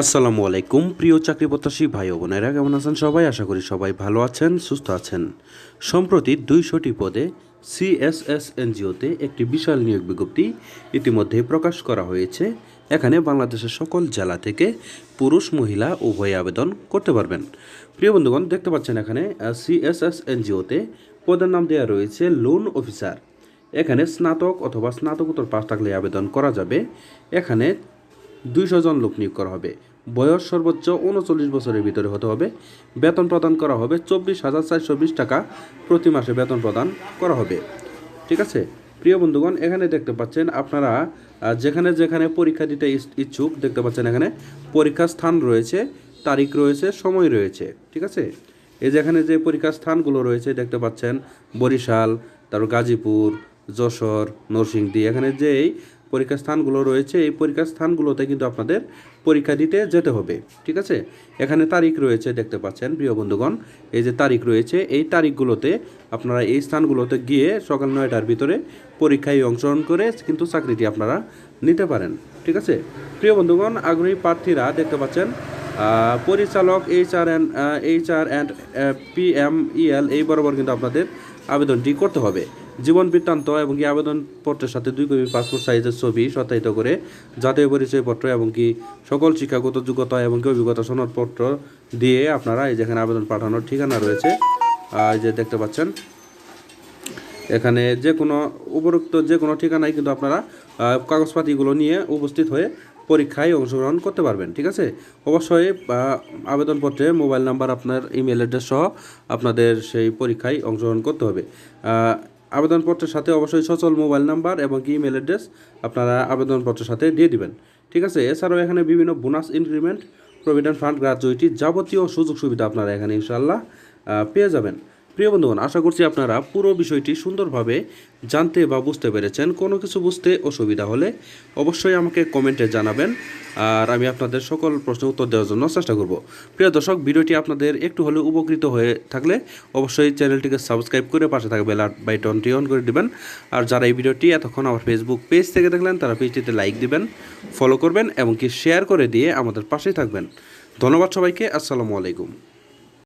আসসালামু আলাইকুম, প্রিয় চাকরি প্রত্যাশী ভাই ও বোনেরা, কেমন আছেন সবাই? আশা করি সবাই ভালো আছেন, সুস্থ আছেন। সম্প্রতি দুইশোটি পদে সিএসএস এনজিওতে একটি বিশাল নিয়োগ বিজ্ঞপ্তি ইতিমধ্যে প্রকাশ করা হয়েছে। এখানে বাংলাদেশের সকল জেলা থেকে পুরুষ, মহিলা উভয় আবেদন করতে পারবেন। প্রিয় বন্ধুগণ, দেখতে পাচ্ছেন এখানে সিএসএস এনজিওতে পদের নাম দেওয়া রয়েছে লোন অফিসার। এখানে স্নাতক অথবা স্নাতকোত্তর পাস থাকলে আবেদন করা যাবে। এখানে দুইশো জন লোক নিয়োগ করা হবে। বয়স সর্বোচ্চ উনচল্লিশ বছরের ভিতরে হতে হবে। বেতন প্রদান করা হবে চব্বিশ হাজার চারশো বিশ টাকা প্রতি মাসে বেতন প্রদান করা হবে। ঠিক আছে? প্রিয় বন্ধুগণ, এখানে দেখতে পাচ্ছেন আপনারা যেখানে যেখানে পরীক্ষা দিতে ইচ্ছুক, দেখতে পাচ্ছেন এখানে পরীক্ষার স্থান রয়েছে, তারিখ রয়েছে, সময় রয়েছে। ঠিক আছে? এই যেখানে যে পরীক্ষার স্থানগুলো রয়েছে, দেখতে পাচ্ছেন বরিশাল, তারপর গাজীপুর, যশোর, নরসিংদী, এখানে যেই পরীক্ষা স্থানগুলো রয়েছে, এই পরীক্ষা স্থানগুলোতে কিন্তু আপনাদের পরীক্ষা দিতে যেতে হবে, ঠিক আছে? এখানে তারিখ রয়েছে, দেখতে পাচ্ছেন, প্রিয় বন্ধুগণ, এই যে তারিখ রয়েছে, এই তারিখগুলোতে আপনারা এই স্থানগুলোতে গিয়ে সকাল নয়টার ভিতরে পরীক্ষায় অংশগ্রহণ করে কিন্তু চাকরিটি আপনারা নিতে পারেন, ঠিক আছে? প্রিয় বন্ধুগণ, আগ্রহী প্রার্থীরা দেখতে পাচ্ছেন পরিচালক H R and H R and P M EL এই বরাবর কিন্তু আপনাদের আবেদনটি করতে হবে। জীবন বৃত্তান্ত এবং কি আবেদনপত্রের সাথে দুই কপি পাসপোর্ট সাইজের ছবি সত্যায়িত করে জাতীয় পরিচয়পত্র এবং কি সকল শিক্ষাগত যোগ্যতা এবং কি অভিজ্ঞতা সনদপত্র দিয়ে আপনারা এই যেখানে আবেদন পাঠানোর ঠিকানা রয়েছে এই যে দেখতে পাচ্ছেন। এখানে যে কোনো উপরোক্ত যে কোনো ঠিকানায় কিন্তু আপনারা কাগজপাতিগুলো নিয়ে উপস্থিত হয়ে পরীক্ষায় অংশগ্রহণ করতে পারবেন, ঠিক আছে? অবশ্যই আবেদনপত্রে মোবাইল নাম্বার, আপনার ইমেল অ্যাড্রেস সহ আপনাদের সেই পরীক্ষায় অংশগ্রহণ করতে হবে। আবেদনপত্রের সাথে অবশ্যই সচল মোবাইল নাম্বার এবং ইমেল অ্যাড্রেস আপনারা আবেদনপত্রের সাথে দিয়ে দিবেন, ঠিক আছে? এছাড়াও এখানে বিভিন্ন bonus increment, provident fund gratuity যাবতীয় সুযোগ সুবিধা আপনারা এখানে ইনশাল্লাহ পেয়ে যাবেন। প্রিয় বন্ধুগণ, আশা করছি আপনারা পুরো বিষয়টি সুন্দরভাবে জানতে বা বুঝতে পেরেছেন। কোনো কিছু বুঝতে অসুবিধা হলে অবশ্যই আমাকে কমেন্টে জানাবেন আর আমি আপনাদের সকল প্রশ্নের উত্তর দেওয়ার জন্য চেষ্টা করব। প্রিয় দর্শক, ভিডিওটি আপনাদের একটু হলেও উপকৃত হয়ে থাকলে অবশ্যই চ্যানেলটিকে সাবস্ক্রাইব করে পাশে থাকা বেল বাটনটি অন করে দিবেন। আর যারা এই ভিডিওটি এতক্ষণ আমার ফেসবুক পেজ থেকে দেখলেন, তারা পেজটিতে লাইক দিবেন ফলো করবেন এবং কি শেয়ার করে দিয়ে আমাদের পাশেই থাকবেন। ধন্যবাদ সবাইকে, আসসালামু আলাইকুম।